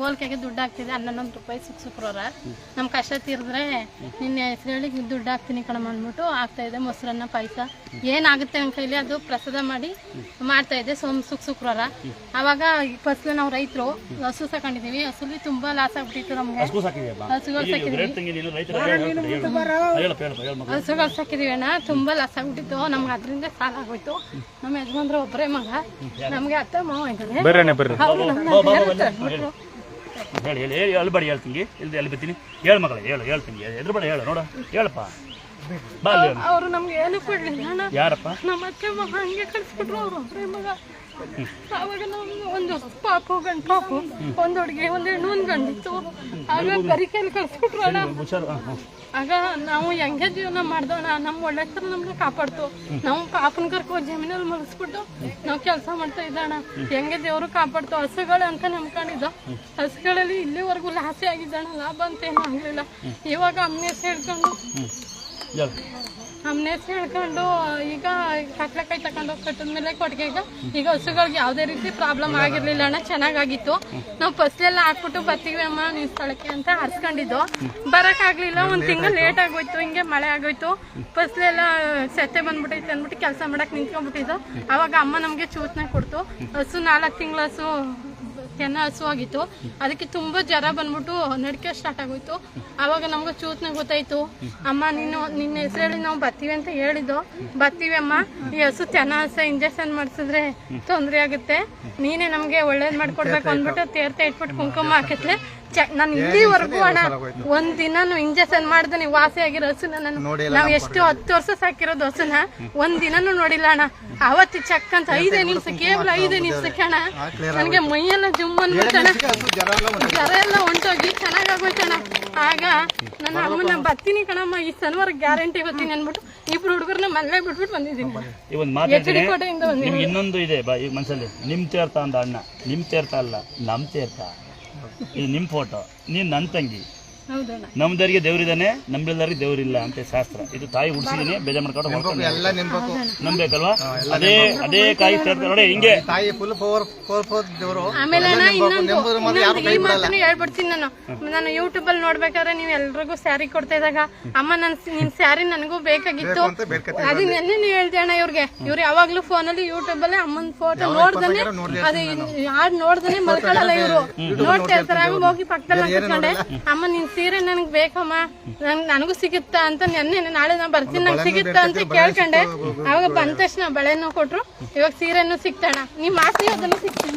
ಹೋಲ್ಕೆಗೆ ದುಡ್ಡು ಹಾಕ್ತಿದ್ದೆ ಹನ್ನೊಂದು ರೂಪಾಯಿ ಸುಖ ಶುಕ್ರವಾರ ನಮ್ಮ ಕಷ್ಟ ತೀರಿದ್ರೆ ನಿನ್ನೆ ಹೆಸರು ಹೇಳಿ ದುಡ್ಡು ಹಾಕ್ತೀನಿ ಕಣಮ್ಮ ಅಂದ್ಬಿಟ್ಟು ಆಗ್ತಾ ಇದೆ ಮೊಸರನ್ನ ಪಾಯಸ ಏನಾಗುತ್ತೆ ನನ್ನ ಕೈಲಿ ಅದು ಪ್ರಸಾದ ಮಾಡಿ ಮಾಡ್ತಾ ಇದ್ದೆ ಸೋಮ್ ಸುಖ ಶುಕ್ರವಾರ ಅವಾಗ ಫಸ್ಲು ನಾವು ರೈತರು ಹಸು ಸಾಕೊಂಡಿದೀವಿ ಹಸುಲಿ ತುಂಬಾ ಲಾಸ್ ಆಗ್ಬಿಟ್ಟಿತ್ತು ನಮ್ಗೆ ಹಸುಗಳು ಸಾಕಿದೀವಿ ಹಸುಗಳು ಸಾಕಿದೀವಿ ಅಣ್ಣ ತುಂಬಾ ಲಾಸ್ ಆಗ್ಬಿಟ್ಟಿತ್ತು ನಮ್ಗೆ ಅದರಿಂದ ಸಾಲ ಆಗೋಯ್ತು ನಮ್ಮ ಯಜಮಾನ್ರು ಒಬ್ಬರೇ ಮಗ ನಮ್ಗೆ ಅತ್ತ ಮಾವ ಇದ್ದಾರೆ ಹೇಳಿ ಹೇಳಿ ಹೇಳಿ ಬಡಿ ಹೇಳ್ತೀನಿ ಇಲ್ಲಿ, ಅಲ್ಲಿ ಬಿತ್ತೀನಿ ಹೇಳು ಮಗಳೇ, ಹೇಳು, ಹೇಳ್ತೀನಿ. ಎದ್ರ ಬಡ ಹೇಳು, ನೋಡು. ಹೇಳಪ್ಪ. ಅವ್ರು ನಮ್ಗೆ ಏನು ಕೊಡ್ಲಿಲ್ಲ. ಯಾರಪ್ಪ? ನಮ್ಮ ಅತ್ತೆ ಮಗ ಹಂಗೆ ಕಳ್ಸಿಬಿಟ್ರು ಅವರು. ಒಬ್ಬರೇ ಮಗ. ಅವಾಗ ನಾವು ಒಂದು ಪಾಪು ಗಂಡು ಪಾಪು. ಒಂದು ಹುಡುಗಿ ಒಂದು ಹೆಣ್ಣು ಒಂದು ಗಂಡಿತ್ತು ಆಗ ಕರಿಕೆಯಲ್ಲಿ ಕಳ್ಸಿಬಿಟ್ರು ಅಣ್ಣ. ಆಗ ನಾವು ಹೆಂಗೆ ಜೀವನ ಮಾಡ್ದೋಣ ನಮ್ಮ ಒಳ್ಳೆ ಥರ ನಮ್ಗೆ ಕಾಪಾಡ್ತು ನಾವು ಪಾಪನ ಕರ್ಕೊ ಜಮೀನಲ್ಲಿ ಮಲಗಿಸ್ಬಿಟ್ಟು ನಾವು ಕೆಲಸ ಮಾಡ್ತಾ ಇದ್ದಣ ಹೆಂಗೆ ದೇವರು ಕಾಪಾಡ್ತು. ಹಸುಗಳು ಅಂತ ನಂಬ್ಕೊಂಡಿದ್ದ. ಹಸುಗಳಲ್ಲಿ ಇಲ್ಲಿವರೆಗೂ ಲಾಸೆ ಆಗಿದ್ದಣ ಲಾಭ ಅಂತ ಏನೂ ಆಗಲಿಲ್ಲ. ಇವಾಗ ಅಮ್ಮ ಹೇಳ್ಕೊಂಡು ಹೇಳು ಅಮ್ನೇಸ್ ಹೇಳ್ಕೊಂಡು ಈಗ ಕಟ್ಲೆಕಾಯಿ ತಗೊಂಡು ಕಟ್ಟಿದ ಮೇಲೆ ಕೊಟ್ಟಿಗೆ ಈಗ. ಹಸುಗಳಿಗೆ ಯಾವುದೇ ರೀತಿ ಪ್ರಾಬ್ಲಮ್ ಆಗಿರ್ಲಿಲ್ಲ ಅಣ್ಣ ಚೆನ್ನಾಗಾಗಿತ್ತು. ನಾವು ಫಸ್ಲೆಲ್ಲ ಹಾಕ್ಬಿಟ್ಟು ಬರ್ತೀವಿ ಅಮ್ಮ ನೀವು ಸ್ಥಳಕ್ಕೆ ಅಂತ ಹರ್ಸ್ಕೊಂಡಿದ್ದು. ಬರೋಕ್ಕಾಗ್ಲಿಲ್ಲ ಒಂದು ತಿಂಗಳು ಲೇಟ್ ಆಗೋಯ್ತು ಹಿಂಗೆ ಮಳೆ ಆಗೋಯ್ತು. ಫಸ್ಲೆಲ್ಲ ಸೆತ್ತೆ ಬಂದ್ಬಿಟ್ಟೈತೆ ಅಂದ್ಬಿಟ್ಟು ಕೆಲಸ ಮಾಡಕ್ ನಿಂತ್ಕೊಂಡ್ಬಿಟ್ಟಿದ್ದು. ಅವಾಗ ಅಮ್ಮ ನಮಗೆ ಸೂಚನೆ ಕೊಡ್ತು. ಹಸು ನಾಲ್ಕು ತಿಂಗಳ ಹಸು ಕೆನ ಹಸುವಾಗಿತ್ತು. ಅದಕ್ಕೆ ತುಂಬಾ ಜ್ವರ ಬಂದ್ಬಿಟ್ಟು ನಡಿಕೆ ಸ್ಟಾರ್ಟ್ ಆಗೋಯ್ತು. ಅವಾಗ ನಮ್ಗೆ ಚೂತ್ನೆ ಗೊತ್ತಾಯ್ತು. ಅಮ್ಮ ನೀನು ನಿನ್ನ ಹೆಸರಲ್ಲಿ ನಾವು ಬರ್ತೀವಿ ಅಂತ ಹೇಳಿದ್ದು. ಬರ್ತೀವಿ ಅಮ್ಮ. ಈ ಹಸು ಚೆನ್ನ ಹಸ ಇಂಜೆಕ್ಷನ್ ಮಾಡಿಸಿದ್ರೆ ತೊಂದರೆ ಆಗುತ್ತೆ. ನೀನೇ ನಮ್ಗೆ ಒಳ್ಳೇದ್ ಮಾಡ್ಕೊಡ್ಬೇಕು ಅಂದ್ಬಿಟ್ಟು ತೇರ್ತಾ ಇಟ್ಬಿಟ್ಟು ಕುಂಕುಮ ಹಾಕಿತ್ಲೆ ನಾನು ಇಲ್ಲಿವರೆಗೂ ಅಣ್ಣ ಒಂದ್ ದಿನಾನು ಇಂಜೆಕ್ಷನ್ ಮಾಡ್ದೆ ನೀವು ವಾಸಿ ಆಗಿರೋ ಹಸುನ ನಾನು. ನಾವ್ ಎಷ್ಟು ಹತ್ತು ವರ್ಷ ಸಾಕಿರೋದು ಹಸುನ ಒಂದ್ ದಿನಾನು ನೋಡಿಲ್ಲ ಅಣ್ಣ. ಅವತ್ತು ಚೆಕ್ ಅಂತ ಐದೇ ನಿಮಿಷ ಕೇವಲ ಐದೇ ನಿಮಿಷಕ್ಕೆ ಅಣ್ಣ. ನನಗೆ ಮೈಯೆಲ್ಲ ಜುಮ್ ಅನ್ಬಿಟ್ಟಣ ಜರ ಎಲ್ಲ ಹೊಂಟೋಗಿ ಚೆನ್ನಾಗಾಗೋಯ್ತಣ್ಣ ಆಗ ನನ್ನ ಅಮ್ಮನ ಬರ್ತೀನಿ ಕಣಮ್ಮ ಈ ಶನಿವಾರ ಗ್ಯಾರಂಟಿ ಬರ್ತೀನಿ ಅಂದ್ಬಿಟ್ಟು ಇಬ್ರು ಹುಡುಗರನ್ನ ಮನೇಲೆ ಬಿಟ್ಬಿಟ್ಟು ಬಂದಿದ್ದೀನಿ. ಈ ಒಂದು ಮಾತು ಹೇಳ್ತೀನಿ. ಕೋಟೆಯಿಂದ ಬಂದಿದ್ದೀನಿ ನಿಮ್ಗೆ ಇನ್ನೊಂದು ಇದೆ ಮನಸ್ಸಲ್ಲಿ ನಿಮ್ಮ ತೀರ್ಥ ಅಂದ ಅಣ್ಣ. ನಿಮ್ಮ ತೇರ್ತಾ ಅಲ್ಲ ನಮ್ ತೀರ್ಥ. ಇದು ನಿಮ್ಮ ಫೋಟೋ ನೀನು ನನ್ನ ತಂಗಿ. ನಮ್ದರಿಗೆ ದೇವ್ರಿದ್ದಾನೆ ನಮ್ಮೆಲ್ಲರಿಗೆ ದೇವ್ರಿಲ್ಲ ಅಂತ ಶಾಸ್ತ್ರ. ಇದು ತಾಯಿ ಉಡ್ಸಿದೀನಿ ಬೇಜಾರ್ ಮಾಡ್ಕೊಂಡು ಎಲ್ಲ ನಂಬೇಕಲ್ವಾ? ಅದೇ ಅದೇ ಕಾಯಿ ಸೇರ್ತಾರೆ ನೋಡಿ ಹಿಂಗೆ. ತಾಯಿ ಫುಲ್ ಪವರ್ ದೇವರು. ಆಮೇಲೆ ಈ ಮಾತನ್ನು ಹೇಳ್ಬಿಡ್ತೀನಿ ನಾನು. ನಾನು ಯೂಟ್ಯೂಬ್ ಅಲ್ಲಿ ನೋಡ್ಬೇಕಾದ್ರೆ ನೀವು ಎಲ್ರಿಗೂ ಸ್ಯಾರಿ ಕೊಡ್ತಾ ಇದ್ದಾಗ ಅಮ್ಮ ನನ್ ನಿನ್ ಸ್ಯಾರಿ ನನಗೂ ಬೇಕಾಗಿತ್ತು. ಅಂತ ಬೇಡ್ಕತ್ತೀನಿ ಅದು ನೆನ್ನೆ ಹೇಳ್ದೆ ಅಣ್ಣ ಇವ್ರಿಗೆ? ಇವ್ರು ಯಾವಾಗ್ಲೂ ಫೋನ್ ಅಲ್ಲಿ ಯೂಟ್ಯೂಬ್ ಅಲ್ಲಿ ಅಮ್ಮನ ಫೋಟೋ ನೋಡ್ದಾನೆ ಅದು ಯಾರು ನೋಡ್ದಾನೆ ಮಲ್ಕೊಳ್ಳಲ್ಲ ಇವರು? ನೋಡ್ತಾ ಇರ್ತಾರೆ ಹೋಗಿ ಪಕ್ಕದಲ್ಲಿ ಅಮ್ಮ ನಿನ್ ಸೀರೆ ನನಗೆ ಬೇಕಮ್ಮ? ನನ್ ನನಗೂ ಸಿಗುತ್ತಾ ಅಂತ ನೆನ್ನೆ ನಾಳೆ ನಾ ಬರ್ತೀನಿ. ನಂಗೆ ಸಿಗುತ್ತಾ ಅಂತ ಕೇಳ್ಕೊಂಡೆ. ಅವಾಗ ಬಂದ ತಕ್ಷಣ ಬಳೆನೂ ಕೊಟ್ರು. ಇವಾಗ ಸೀರೆನೂ ಸಿಗ್ತಾಣ. ನಿಮ್ಮ ಆಸೆ ಅದನ್ನು ಸಿಗ್ತಾನ